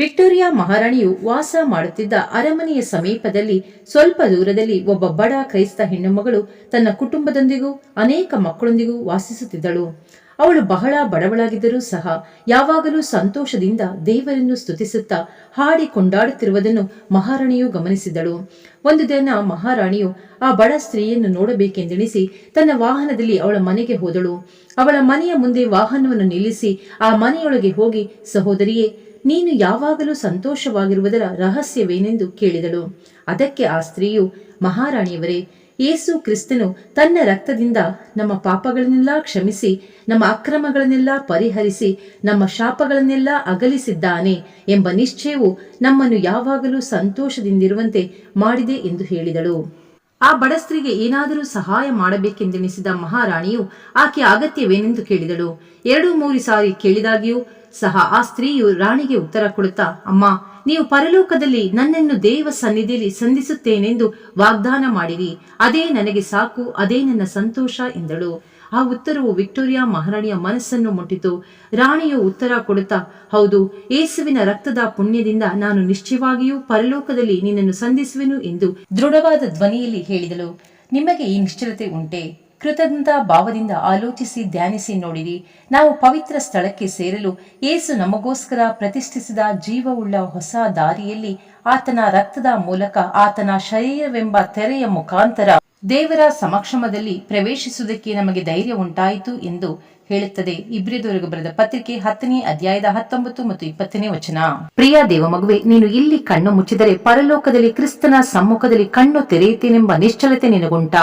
Victoria ಮಹಾರಾಣಿಯು ವಾಸ ಮಾಡುತ್ತಿದ್ದ ಅರಮನೆಯ ಸಮೀಪದಲ್ಲಿ ಸ್ವಲ್ಪ ದೂರದಲ್ಲಿ ಒಬ್ಬ ಬಡ ಕ್ರೈಸ್ತ ಹೆಣ್ಣುಮಗಳು ತನ್ನ ಕುಟುಂಬದೊಂದಿಗೂ, ಅನೇಕ ಮಕ್ಕಳೊಂದಿಗೂ ವಾಸಿಸುತ್ತಿದ್ದಳು. ಅವಳು ಬಹಳ ಬಡವಳಾಗಿದ್ದರೂ ಸಹ ಯಾವಾಗಲೂ ಸಂತೋಷದಿಂದ ದೇವರನ್ನು ಸ್ತುತಿಸುತ್ತಾ ಹಾಡಿ ಕೊಂಡಾಡುತ್ತಿರುವುದನ್ನು ಮಹಾರಾಣಿಯು ಗಮನಿಸಿದಳು. ಒಂದು ದಿನ ಮಹಾರಾಣಿಯು ಆ ಬಡ ಸ್ತ್ರೀಯನ್ನು ನೋಡಬೇಕೆಂದೆಣಿಸಿ ತನ್ನ ವಾಹನದಲ್ಲಿ ಅವಳ ಮನೆಗೆ ಹೋದಳು. ಅವಳ ಮನೆಯ ಮುಂದೆ ವಾಹನವನ್ನು ನಿಲ್ಲಿಸಿ ಆ ಮನೆಯೊಳಗೆ ಹೋಗಿ, ಸಹೋದರಿಯೇ ನೀನು ಯಾವಾಗಲೂ ಸಂತೋಷವಾಗಿರುವುದರ ರಹಸ್ಯವೇನೆಂದು ಕೇಳಿದಳು. ಅದಕ್ಕೆ ಆ ಸ್ತ್ರೀಯು, ಮಹಾರಾಣಿಯವರೇ, ಯೇಸು ಕ್ರಿಸ್ತನು ತನ್ನ ರಕ್ತದಿಂದ ನಮ್ಮ ಪಾಪಗಳನ್ನೆಲ್ಲ ಕ್ಷಮಿಸಿ, ನಮ್ಮ ಅಕ್ರಮಗಳನ್ನೆಲ್ಲ ಪರಿಹರಿಸಿ, ನಮ್ಮ ಶಾಪಗಳನ್ನೆಲ್ಲ ಅಗಲಿಸಿದ್ದಾನೆ ಎಂಬ ನಿಶ್ಚಯವು ನಮ್ಮನ್ನು ಯಾವಾಗಲೂ ಸಂತೋಷದಿಂದಿರುವಂತೆ ಮಾಡಿದೆ ಎಂದು ಹೇಳಿದಳು. ಆ ಬಡ ಸ್ತ್ರೀಗೆ ಏನಾದರೂ ಸಹಾಯ ಮಾಡಬೇಕೆಂದೆನಿಸಿದ ಮಹಾರಾಣಿಯು ಆಕೆಯ ಅಗತ್ಯವೇನೆಂದು ಕೇಳಿದಳು. ಎರಡು ಮೂರು ಸಾರಿ ಕೇಳಿದಾಗಿಯೂ ಸಹ ಆ ಸ್ತ್ರೀಯು ರಾಣಿಗೆ ಉತ್ತರ ಕೊಡುತ್ತಾ, ಅಮ್ಮ, ನೀವು ಪರಲೋಕದಲ್ಲಿ ನನ್ನನ್ನು ದೇವ ಸನ್ನಿಧಿಯಲ್ಲಿ ಸಂಧಿಸುತ್ತೇನೆಂದು ವಾಗ್ದಾನ ಮಾಡಿರಿ. ಅದೇ ನನಗೆ ಸಾಕು, ಅದೇ ನನ್ನ ಸಂತೋಷ ಎಂದಳು. ಆ ಉತ್ತರವು ವಿಕ್ಟೋರಿಯಾ ಮಹಾರಾಣಿಯ ಮನಸ್ಸನ್ನು ಮುಟ್ಟಿತು. ರಾಣಿಯು ಉತ್ತರ ಕೊಡುತ್ತಾ, ಹೌದು ಏಸುವಿನ ರಕ್ತದ ಪುಣ್ಯದಿಂದ ನಾನು ನಿಶ್ಚಯವಾಗಿಯೂ ಪರಲೋಕದಲ್ಲಿ ನಿನ್ನನ್ನು ಸಂಧಿಸುವೆನು ಎಂದು ದೃಢವಾದ ಧ್ವನಿಯಲ್ಲಿ ಹೇಳಿದಳು. ನಿಮಗೆ ಈ ನಿಶ್ಚಲತೆ ಉಂಟೆ? ಕೃತಜ್ಞತಾ ಭಾವದಿಂದ ಆಲೋಚಿಸಿ ಧ್ಯಾನಿಸಿ ನೋಡಿರಿ. ನಾವು ಪವಿತ್ರ ಸ್ಥಳಕ್ಕೆ ಸೇರಲು ಏಸು ನಮಗೋಸ್ಕರ ಪ್ರತಿಷ್ಠಿಸಿದ ಜೀವವುಳ್ಳ ಹೊಸ ದಾರಿಯಲ್ಲಿ ಆತನ ರಕ್ತದ ಮೂಲಕ ಆತನ ಶರೀರವೆಂಬ ತೆರೆಯ ಮುಖಾಂತರ ದೇವರ ಸಮಕ್ಷಮದಲ್ಲಿ ಪ್ರವೇಶಿಸುವುದಕ್ಕೆ ನಮಗೆ ಧೈರ್ಯ ಉಂಟಾಯಿತು ಎಂದು ಹೇಳುತ್ತದೆ. ಇಬ್ರಿದವರೆಗೂ ಬರೆದ ಪತ್ರಿಕೆ ಹತ್ತನೇ ಅಧ್ಯಾಯದ ಹತ್ತೊಂಬತ್ತು ಮತ್ತು ಇಪ್ಪತ್ತನೇ ವಚನ. ಪ್ರಿಯ ದೇವಮಗುವೆ, ನೀನು ಇಲ್ಲಿ ಕಣ್ಣು ಮುಚ್ಚಿದರೆ ಪರಲೋಕದಲ್ಲಿ ಕ್ರಿಸ್ತನ ಸಮ್ಮುಖದಲ್ಲಿ ಕಣ್ಣು ತೆರೆಯುತ್ತೇನೆಂಬ ನಿಶ್ಚಲತೆ ನಿನಗುಂಟಾ.